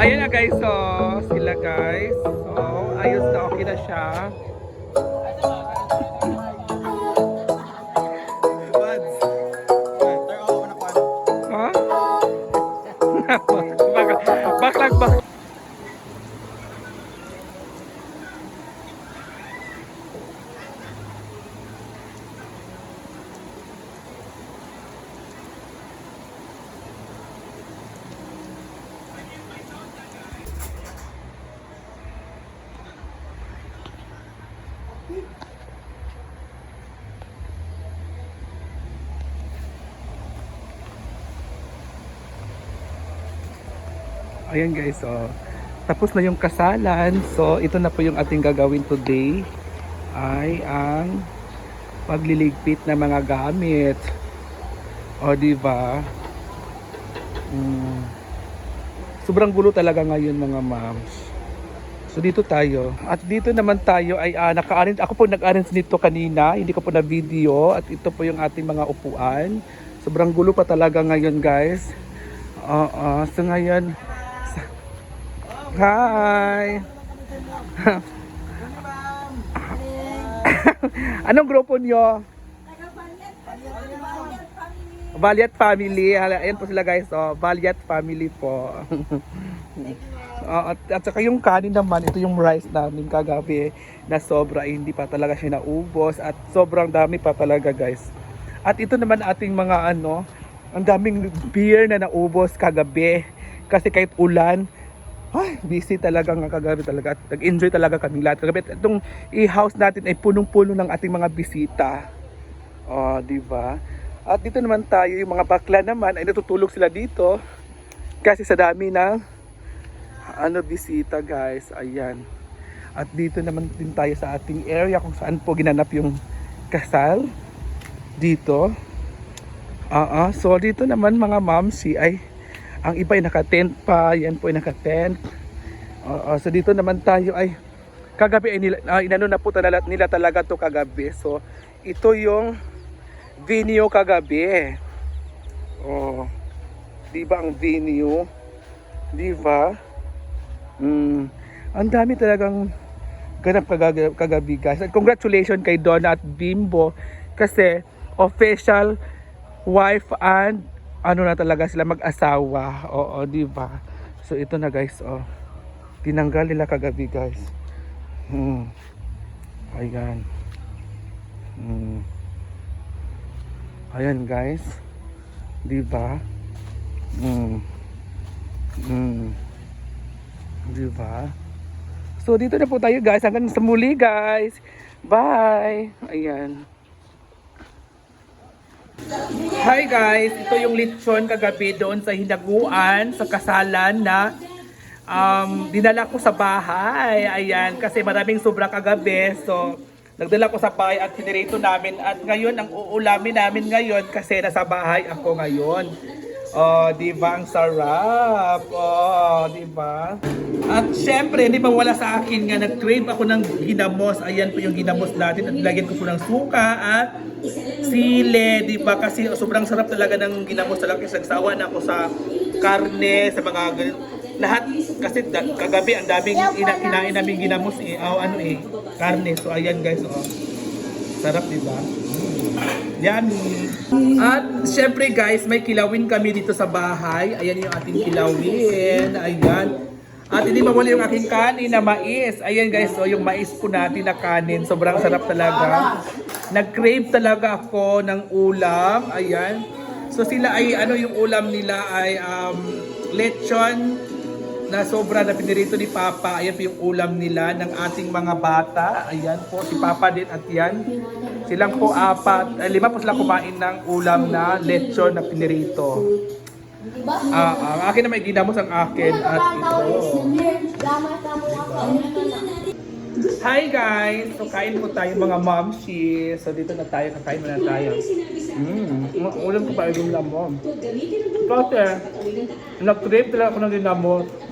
Ayun na guys, so sila guys. So, ayos na okay na siya. Ayan guys, so tapos na yung kasalan. So ito na po yung ating gagawin today ay ang pagliligpit ng mga gamit. O di? Mm. Sobrang gulo talaga ngayon mga moms. So dito tayo. At dito naman tayo ay uh, naka-arrange. Ako po nag-arrange nito kanina. Hindi ko po na video. At ito po yung ating mga upuan. Sobrang gulo pa talaga ngayon guys. Oo. so ngayon, Hi! Anong grupo nyo? Valiant Family. Ayan po sila guys. Oh, Valiant Family po. Oo, at, at saka yung kanin naman, ito yung rice namin kagabi na sobra, eh, hindi pa talaga siya naubos at sobrang dami pa talaga guys. At ito naman ating mga ano, ang daming beer na naubos kagabi kasi kahit ulan, ay, busy talaga nga kagabi talaga nag-enjoy talaga kami lahat kagabi. Itong i-house natin ay punong-puno ng ating mga bisita. Oh, di ba? At dito naman tayo, yung mga bakla naman ay natutulog sila dito kasi sa dami ng ano bisita guys. Ayan. At dito naman din tayo sa ating area kung saan po ginanap yung kasal dito. Ah, ah. so dito naman mga mamsi ay ang iba ay naka-tent pa, yan po ay naka-tent. Oo, so dito naman tayo ay kagabi ay nila, ah, inano na po talaga, nila talaga to kagabi. So ito yung venue kagabi. Oh. 'Di ba ang venue? 'Di ba? Mm. Ang dami talagang ganap kagabi, guys. At congratulations kay Donna at Bimbo kasi official wife and ano na talaga sila mag-asawa. Oo, di ba? So ito na guys, oh. Tinanggal nila kagabi, guys. Hmm. Ayan. Hmm. Ayan, guys. Di ba? Hmm. Hmm. Di ba? So dito na po tayo, guys. Hanggang sa muli, guys. Bye. Ayan. Hi guys, ito yung lechon kagabi doon sa hinaguan, sa kasalan na um, dinala ko sa bahay. Ayan, kasi maraming sobra kagabi. So, nagdala ko sa bahay at sinirito namin. At ngayon, ang uulamin namin ngayon kasi nasa bahay ako ngayon. Oh, di ba? Ang sarap. Oh, di ba? At syempre, hindi pa wala sa akin nga nag-crave ako ng ginamos. Ayan po yung ginamos natin at lagyan ko po ng suka at sile, di ba? Kasi sobrang sarap talaga ng ginamos talaga kasi nagsawa na ako sa karne, sa mga ganun. Lahat kasi kagabi ang daming ina kinain namin ginamos eh, oh, ano eh, karne. So ayan guys, oh. Sarap, di ba? Yummy! At syempre guys, may kilawin kami dito sa bahay. Ayan yung ating kilawin. Ayan. At hindi mawala yung aking kanin na mais. Ayan guys, so yung mais po natin na kanin. Sobrang sarap talaga. Nag-crave talaga ako ng ulam. Ayan. So sila ay, ano yung ulam nila ay um, lechon na sobra na pinirito ni Papa. Ayan po yung ulam nila ng ating mga bata. Ayan po, si Papa din at yan. Silang po apat, eh, lima po sila kumain ng ulam na lechon na pinirito. Ah, ang akin na may ginamos ang akin at ito. Hi guys! So kain po tayo mga momshi. So dito na tayo, kakain muna tayo. Mm, ulam ko pa yung lamom. Kasi, nag-crave talaga ako ng ginamos.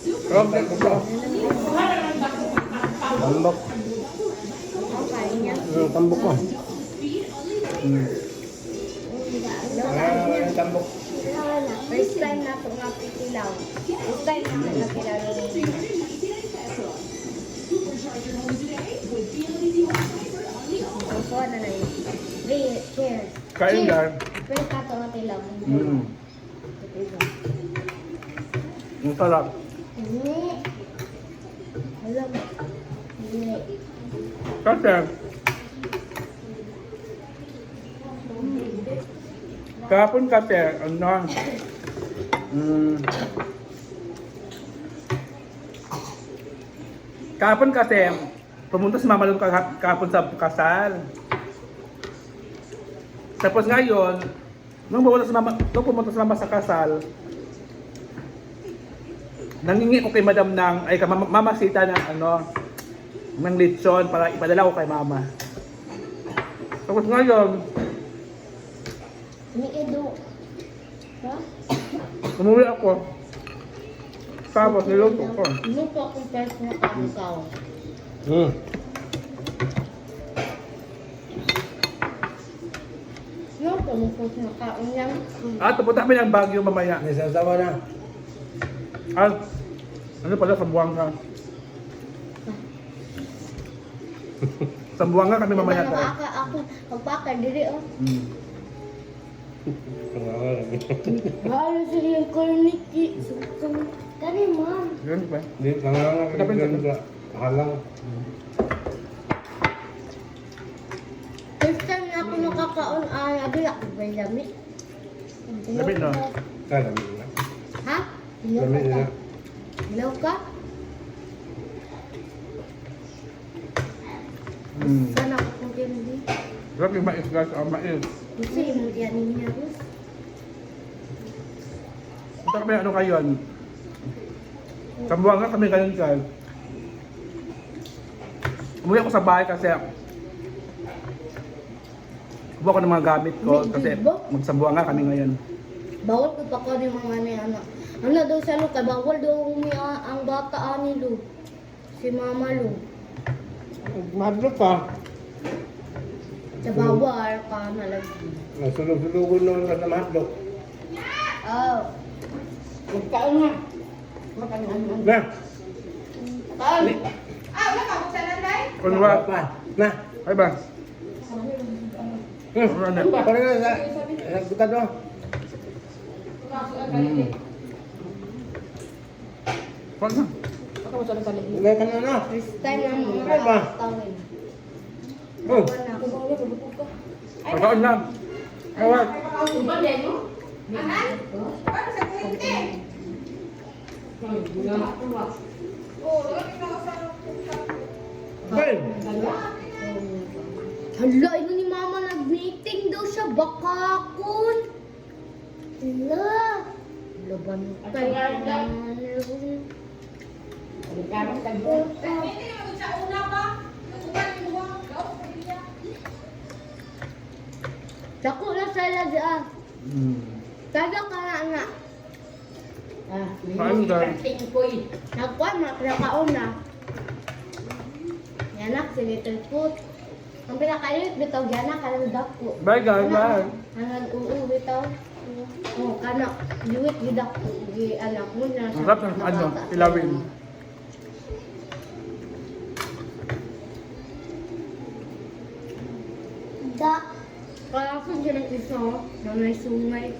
tabi mo. Okay, ito. Tambok. Ang kain niya. Hmm, tambok ko. Hmm. Ah, tambok. Wala. First time na ito nga pitilaw. First time na ito nakilaw ni Ang kuha na na yun. Wait, cheers. Kain Cheers. lang. Pero ka ito nga tilaw. Mm. Ang sarap. Hindi. Alam mo. Hindi. Kasi, kahapon kasi, ano, mm, kahapon kasi, pumunta si Mama Lung kah- kahapon sa kasal. Tapos ngayon, nung pumunta si Mama, nung pumunta si Mama sa kasal, nangingi ko kay Madam ng, ay Mama, Mama ano, ng lechon para ipadala ko kay Mama. Tapos ngayon, Ni Edo. Ha? umuwi ako. Tapos niluto ko. Po akong first na kamukaw? Hmm. Ano po mo first na kaon yan? At pupunta kami ng Baguio mamaya. May sasawa na. At ano pala, sa Buanga. Sa Buanga kami mamaya Diba tayo. nakaka ako, pagpaka diri oh. Hmm. Ano sila yung korniki? Sukang. Kani ma'am. Yun ba? Di, kangang Dapat nga. ganun. Halang. First time na ako nakakaon, ah, nagil ako ba yung lamig? Lamig na. Kaya na. Ha? Ilaw Lamig ka? na. Ilaw ka? Hmm. Sana ako kung hindi. Sarap yung mais guys, ang mais. Kasi mo yan niya, Rus. Punta kami ano kayon. Sa Buanga kami ngayon guys. Umuwi ako sa bahay kasi Kuha ko ng mga gamit ko May kasi gibo? magsabuanga kami ngayon. Bawal ko pa ko ni mga ni anak. Ano daw sa Luka, bawal daw umi ang bata ani Lu. Si Mama Lu. Mahadlo pa. Sa bawal ka na lagi. Nasulog-sulugon naman ka sa mahadlo. Oh. Magkaon na. Na. Kaon. Kunwa, Pa. Na. ay ba? Hmm. Parang na sa... Sa butad mo. Mm. Wag na. Ngay ka na na. First time na mga Ay ba? Oh. Pagkaon lang. Wag. Hey. Hala, ino ni Mama nag-meeting daw siya. Bakakon. Hala. Laban tayo. Dako na sa lagyan. Mm. Taga ka na na. Kain guys. Nagkuhan, makrakaon na. Yanak, si Little Foot. Ang pinakailit, bitaw yanak, kanang dako. Bye guys, bye. Ang nag-uu, bitaw. Oh, kana, liwit, gidak, gi, anak mo na. Ang sarap ng ano, ilawin. nó nói xuống ngay